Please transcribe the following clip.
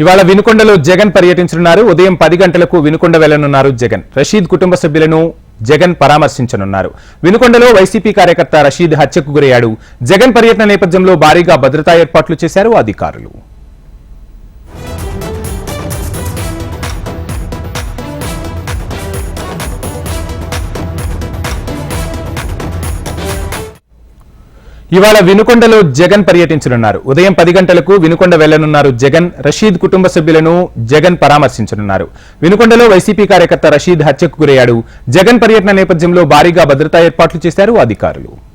ఇవాళ వినుకొండలో జగన్ పర్యటించనున్నారు. ఉదయం పది గంటలకు వినుకొండ వెళ్ళనున్నారు జగన్. రషీద్ కుటుంబ సభ్యులను జగన్ పరామర్శించనున్నారు. వినుకొండలో వైసీపీ కార్యకర్త రషీద్ హత్యకు గురయ్యాడు. జగన్ పర్యటన నేపథ్యంలో భారీగా భద్రతా ఏర్పాట్లు చేశారు అధికారులు. ఇవాళ వినుకొండలో జగన్ పర్యటించనున్నారు. ఉదయం పది గంటలకు వినుకొండ వెళ్ళనున్నారు జగన్ రషీద్ కుటుంబ సభ్యులను జగన్ పరామర్శించనున్నారు. వినుకొండలో వైసీపీ కార్యకర్త రషీద్ హత్యకు గురయ్యాడు. జగన్ పర్యటన నేపథ్యంలో భారీగా భద్రతా ఏర్పాట్లు చేశారు అధికారులు.